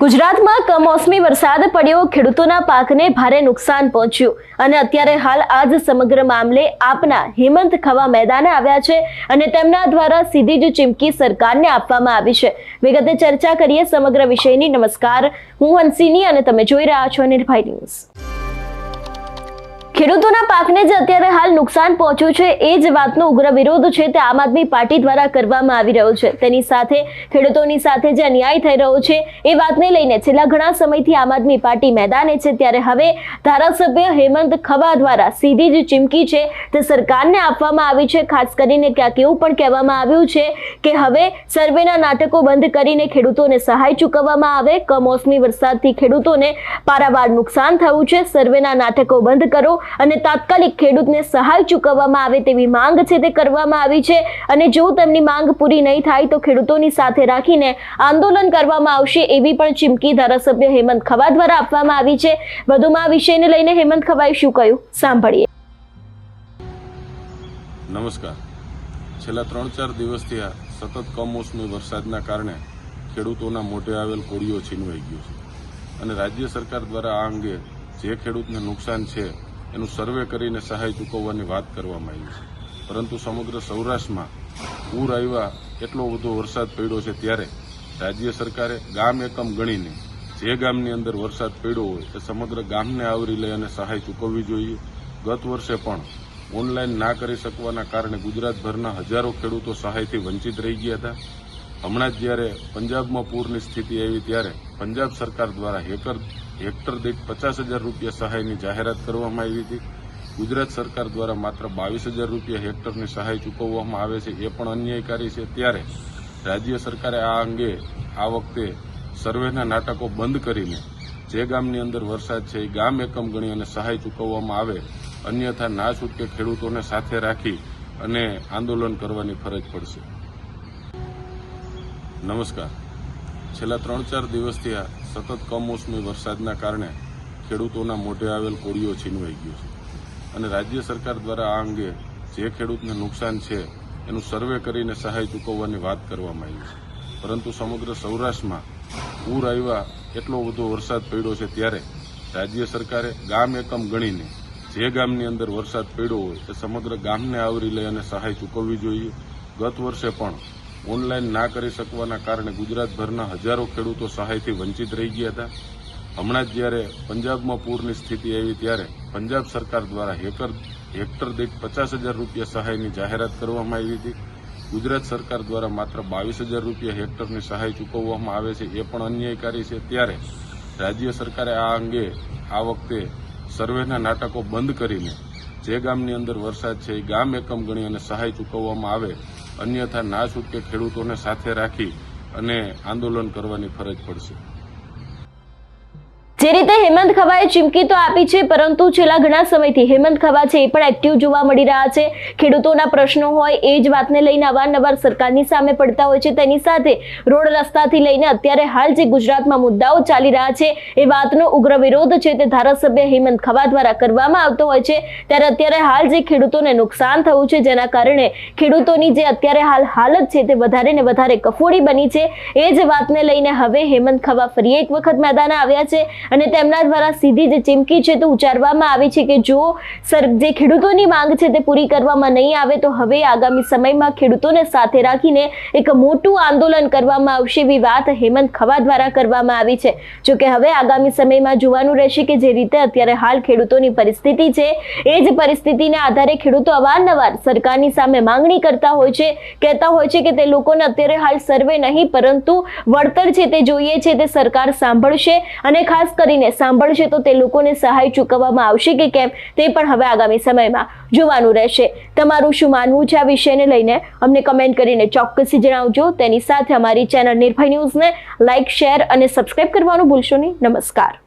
ગુજરાતમાં કમોસમી વરસાદ પડ્યો. ખેડૂતોના પાકને ભારે નુકસાન પહોંચ્યું. અને અત્યારે હાલ આજ સમગ્ર મામલે આપના હેમંત ખવા મેદાને આવ્યા છે અને તેમના દ્વારા સીધી જ ચીમકી સરકારને આપવામાં આવી છે. વિગતે ચર્ચા કરીએ સમગ્ર વિષયની. નમસ્કાર. હું હંસિની અને તમે જોઈ રહ્યા છો નિર્ભય ન્યૂઝ. ખેડૂતોના પાકને જે અત્યારે હાલ નુકસાન પહોંચ્યું છે, એ જ વાતનો ઉગ્ર વિરોધ છે તે આમ આદમી પાર્ટી દ્વારા કરવામાં આવી રહ્યો છે. તેની સાથે ખેડૂતોની સાથે જે અન્યાય થઈ રહ્યો છે, એ વાતને લઈને છેલ્લા ઘણા સમયથી આમ આદમી પાર્ટી મેદાને છે. ત્યારે હવે ધારાસભ્ય હેમંત ખવા દ્વારા સીધી જ ચીમકી છે તે સરકારને આપવામાં આવી છે. ખાસ કરીને ક્યાંક એવું પણ કહેવામાં આવ્યું છે કે હવે સર્વેના નાટકો બંધ કરીને ખેડૂતોને સહાય ચૂકવવામાં આવે. કમોસમી વરસાદથી ખેડૂતોને પારાવાર નુકસાન થયું છે. સર્વેના નાટકો બંધ કરો. અને તાત્કાલિક ખેડૂતને સહાય ચૂકવવામાં આવે તેવી માંગ છે તે કરવામાં આવી છે. અને જો તેમની માંગ પૂરી નહીં થાય તો ખેડૂતોની સાથે રાખીને આંદોલન કરવામાં આવશે એવી પણ ચીમકી ધારાસભ્ય હેમંત ખવા દ્વારા આપવામાં આવી છે. વધુમાં આ વિષયને લઈને હેમંત ખવાએ શું કહ્યું? સાંભળીએ. નમસ્કાર. છેલ્લા ત્રણ ચાર દિવસથી આ સતત કમોસમી વરસાદના કારણે ખેડૂતોના મોઢે આવેલ કોળીઓ છીનવાઈ ગયું છે. અને રાજ્ય સરકાર દ્વારા આ અંગે જે ખેડૂતને નુકસાન છે એનું સર્વે કરીને સહાય ચૂકવવાની વાત કરવામાં આવી છે. પરંતુ સમગ્ર સૌરાષ્ટ્રમાં પૂર આવ્યા, એટલો બધો વરસાદ પડ્યો છે ત્યારે રાજ્ય સરકારે ગામ એકમ ગણીને જે ગામની અંદર વરસાદ પડ્યો હોય એ સમગ્ર ગામને આવરી લઈ અને સહાય ચૂકવવી જોઈએ. ગત વર્ષે પણ ઓનલાઈન ના કરી શકવાના કારણે ગુજરાતભરના હજારો ખેડૂતો સહાયથી વંચિત રહી ગયા હતા. હમણાં જ જ્યારે પંજાબમાં પૂરની સ્થિતિ આવી ત્યારે પંજાબ સરકાર દ્વારા હેકર હેક્ટર દીઠ પચાસ હજાર રૂપિયા સહાયની જાહેરાત કરવામાં આવી હતી. ગુજરાત સરકાર દ્વારા માત્ર બાવીસ હજાર રૂપિયા હેક્ટરની સહાય ચૂકવવામાં આવે છે એ પણ અન્યાયકારી છે. ત્યારે રાજ્ય સરકારે આ અંગે આ વખતે સર્વેના નાટકો બંધ કરીને જે ગામની અંદર વરસાદ છે એ ગામ એકમ ગણી અને સહાય ચૂકવવામાં આવે, અન્યથા ના છૂટકે ખેડૂતોને સાથે રાખી અને આંદોલન કરવાની ફરજ પડશે. નમસ્કાર. છેલ્લા ત્રણ ચાર દિવસથી આ સતત કમોસમી વરસાદના કારણે ખેડૂતોના મોઢે આવેલ કોળીઓ છીનવાઈ ગયો છે. અને રાજ્ય સરકાર દ્વારા આ અંગે જે ખેડૂતને નુકસાન છે, એનું સર્વે કરીને સહાય ચૂકવવાની વાત કરવામાં આવી છે. પરંતુ સમગ્ર સૌરાષ્ટ્રમાં પૂર આવ્યા, એટલો બધો વરસાદ પડ્યો છે ત્યારે રાજ્ય સરકારે ગામ એકમ ગણીને જે ગામની અંદર વરસાદ પડ્યો હોય, એ સમગ્ર ગામને આવરી લઈ અને સહાય ચૂકવવી જોઈએ. ગત વર્ષે પણ ઓનલાઈન ના કરી શકવાના કારણે ગુજરાતભરના હજારો ખેડૂતો સહાયથી વંચિત રહી ગયા હતા. હમણાં જ જ્યારે પંજાબમાં પૂરની સ્થિતિ આવી ત્યારે પંજાબ સરકાર દ્વારા હેકર હેક્ટર દીઠ પચાસ હજાર રૂપિયા સહાયની જાહેરાત કરવામાં આવી હતી. ગુજરાત સરકાર દ્વારા માત્ર બાવીસ હજાર રૂપિયા હેક્ટરની સહાય ચૂકવવામાં આવે છે એ પણ અન્યાયકારી છે. ત્યારે રાજ્ય સરકારે આ અંગે આ વખતે સર્વેના નાટકો બંધ કરીને જે ગામની અંદર વરસાદ છે એ ગામ એકમ ગણી અને સહાય ચૂકવવામાં આવે અન્યથા ના છૂટકે ખેડૂતોને સાથે રાખી અને આંદોલન કરવાની ફરજ પડશે. જે રીતે હેમંત ખવાએ ચીમકી તો આપી છે, પરંતુ છેલ્લા ઘણા સમયથી હેમંત ખવા છે, એ પણ એક્ટિવ જોવા મળી રહ્યા છે. ખેડૂતોના પ્રશ્નો હોય એ જ વાતને લઈને અવારનવાર સરકારની સામે પડતા હોય છે. તેની સાથે રોડ રસ્તાથી લઈને અત્યારે હાલ જે ગુજરાતમાં મુદ્દાઓ ચાલી રહ્યા છે, એ વાતનો ઉગ્ર વિરોધ છે તે ધારાસભ્ય હેમંત ખવા દ્વારા કરવામાં આવતો હોય છે. ત્યારે અત્યારે હાલ જે ખેડૂતોને નુકસાન થયું છે, જેના કારણે ખેડૂતોની જે અત્યારે હાલ હાલત છે તે વધારે ને વધારે કફોડી બની છે. એ જ વાતને લઈને હવે હેમંત ખવા ફરી એક વખત મેદાને આવ્યા છે. અને તેમના દ્વારા સીધી જે ચીમકી છે તે ઉચ્ચારવામાં આવી છે કે જો સર, જે ખેડૂતોની માંગ છે તે પૂરી કરવામાં નહીં આવે, તો હવે આગામી સમયમાં ખેડૂતોને સાથે રાખીને એક મોટું આંદોલન કરવામાં આવશે એવી વાત હેમંત ખવા દ્વારા કરવામાં આવી છે. જો કે હવે આગામી સમયમાં જોવાનું રહેશે કે જે રીતે અત્યારે હાલ ખેડૂતોની પરિસ્થિતિ છે, એ જ પરિસ્થિતિને આધારે ખેડૂતો અવારનવાર સરકારની સામે માંગણી કરતા હોય છે, કહેતા હોય છે કે તે લોકોને અત્યારે હાલ સર્વે નહીં, પરંતુ વળતર છે તે જોઈએ છે, તે સરકાર સાંભળશે અને ખાસ કરીને સાંભળશે તો તે લોકોને સહાય ચૂકવવામાં આવશે કે કેમ તે પણ હવે આગામી સમયમાં જોવાનું રહેશે. તમારું શું માનવું છે આ વિષયને લઈને? અમને કમેન્ટ કરીને ચોક્કસથી જણાવજો. તેની સાથે અમારી ચેનલ નિર્ભય ન્યૂઝને લાઇક શેર અને સબસ્ક્રાઇબ કરવાનું ભૂલશો નહીં. નમસ્કાર.